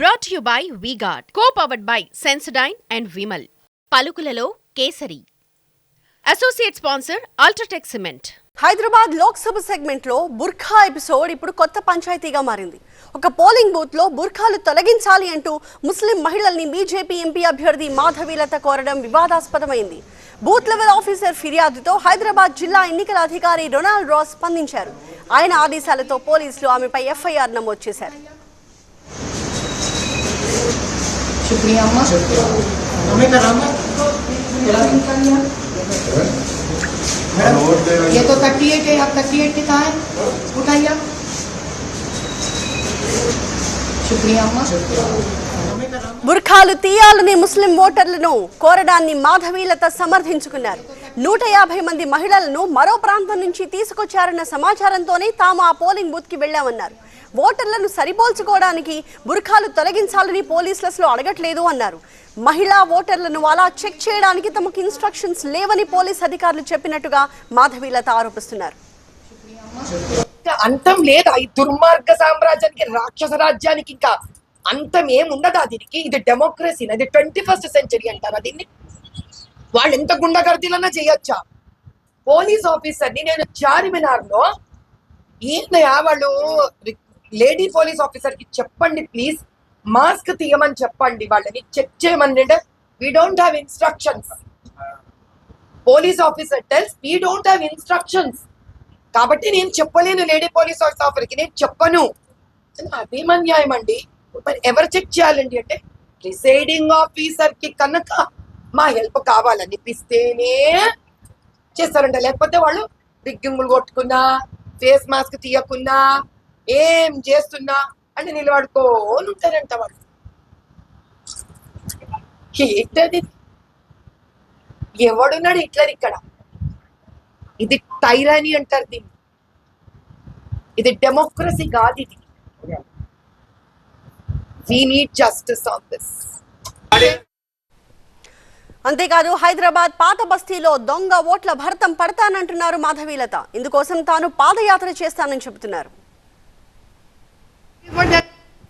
Brought you by V Guard co powered by Sensodyne and Vimal పలుకులలో Kesari. Associate sponsor UltraTech cement Hyderabad Lok Sabha సెగ్మెంట్లో బుర్ఖా episode ఇప్పుడు కొత్త పంచాయతీగా మారింది. ఒక polling బూత్లో బుర్ఖాలు తొలగించాలి అంటూ ముస్లిం మహిళల్ని బీజేపీ ఎంపీ అభ్యర్థి మాధవీలత కోరడం వివాదాస్పదమైంది. బూత్ లెవెల్ ఆఫీసర్ ఫిర్యాదుతో హైదరాబాద్ జిల్లా ఎన్నికల అధికారి రొనాల్డ్ రాస్ స్పందించారు. ఆయన ఆదేశాలతో పోలీసులు ఆమెపై ఎఫ్ఐఆర్ నమోదు చేశారు. शुक्रिया अम्मा हमें करामा मैडम ये तो थर्टी एट है आप थर्टी एट की कहाँ है उठाइए आप शुक्रिया अम्मा हमें करामा బుర్ఖాలు తీయాలని ముస్లిం ఓటర్లను కోరడాన్ని మాధవీలత సమర్థించుకున్నారు నూట యాభై మంది మహిళలను మరో ప్రాంతం నుంచి తీసుకొచ్చారన్న సమాచారంతోనే తాము ఆ పోలింగ్ బూత్కి వెళ్ళామన్నారు ఓటర్లను సరిపోల్చుకోవడానికి బుర్ఖాలు తొలగించాలని పోలీసులలో అడగట్లేదు అన్నారు. మహిళా ఓటర్లను అలా చెక్ చేయడానికి తమకు ఇన్స్ట్రక్షన్స్ లేవని పోలీస్ అధికారులు చెప్పినట్టుగా మాధవీలత ఆరోపిస్తున్నారు. అంతం లేదా ఈ దుర్మార్గ సామ్రాజ్యానికి రాక్షస రాజ్యానికి ఇంకా అంతం ఏముండదా దీనికి? ఇది డెమోక్రసీ అది ట్వంటీ ఫస్ట్ సెంచరీ అంటారా దీన్ని? వాళ్ళు ఎంత గుండగర్దీలన్నా చేయొచ్చా? పోలీస్ ఆఫీసర్ని నేను చార్మినార్లో ఏందయా వాళ్ళు? లేడీ పోలీస్ ఆఫీసర్కి చెప్పండి ప్లీజ్. మాస్క్ తీయమని చెప్పండి వాళ్ళని. చెక్ చేయమని అంటే we don't have instructions police officer tells we don't have instructions కాబట్టి నేను చెప్పలేను లేడీ పోలీస్ ఆఫీసర్కి. నేను చెప్పను. అదేం అన్యాయం అండి. మరి ఎవరు చెక్ చేయాలండి అంటే ప్రిసైడింగ్ ఆఫీసర్కి కనుక మా హెల్ప్ కావాలనిపిస్తేనే చేస్తారంట. లేకపోతే వాళ్ళు బిగ్గింగులు కొట్టుకున్నా ఫేస్ మాస్క్ తీయకున్నా ఏం చేస్తున్నా అని నిలబడుకోని ఉంటారంట వాళ్ళు. ఏంటది? ఎవడున్నాడు ఇట్లా ఇక్కడ? ఇది టైరాని అంటారు దీన్ని. ఇది డెమోక్రసీ కాదు ఇది. We need justice on this అంతేకాదు హైదరాబాద్ పాత బస్తీలో దొంగ ఓట్ల భరతం పడతానంటున్నారు మాధవీలత. ఇందుకోసం తాను పాదయాత్ర చేస్తానని చెబుతున్నారు.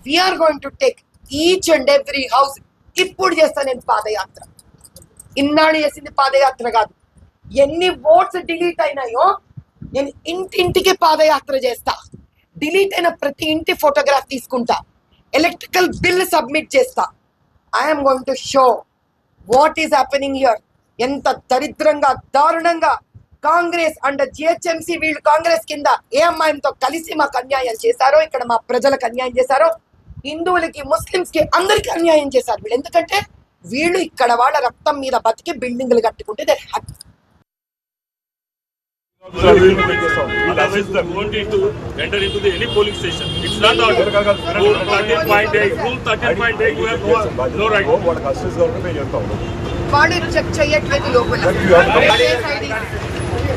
We are going to take each and every house ఇప్పుడు చేస్తాను నేను పాదయాత్ర. ఇన్నాళ్ళు చేసింది పాదయాత్ర కాదు. ఎన్ని ఓట్స్ డిలీట్ అయినాయో నేను ఇంటింటికి పాదయాత్ర చేస్తా. డిలీట్ అయిన ప్రతి ఇంటి ఫోటోగ్రాఫ్ తీసుకుంటా. ఎలక్ట్రికల్ బిల్ సబ్మిట్ చేస్తా. I'm going to show what is happening here ఎంత దరిద్రంగా దారుణంగా కాంగ్రెస్ అండ్ జిహెచ్ఎంసీ వీళ్ళు కాంగ్రెస్ కింద ఏ అమ్మాయితో కలిసి మాకు అన్యాయం చేశారో ఇక్కడ మా ప్రజలకు అన్యాయం చేశారో హిందువులకి ముస్లింస్కి అందరికీ అందరికి అన్యాయం చేశారు వీళ్ళు. ఎందుకంటే వీళ్ళు ఇక్కడ వాళ్ళ రక్తం మీద బతికి బిల్డింగ్లు కట్టుకుంటే they happy Is the won't need to enter into the any polling station. It's not order. Rule thirteen point eight, rule thirteen point eight, you have no, no right. వాళ్ళు చెక్ చేయట్లేదు లోపల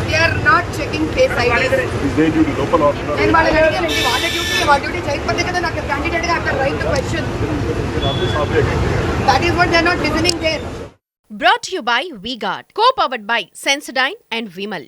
they are not checking face ID ఇదే duty లోపల వస్తున్నారు నేను వాళ్ళని అడిగానండి వాళ్ళ డ్యూటీ వాళ్ళ డ్యూటీ చేయకపోతే కదా నాకు క్యాండిడేట్గా అక్కడ right question that is what they not listening there brought you by VGuard co powered by Sensodyne and Vimal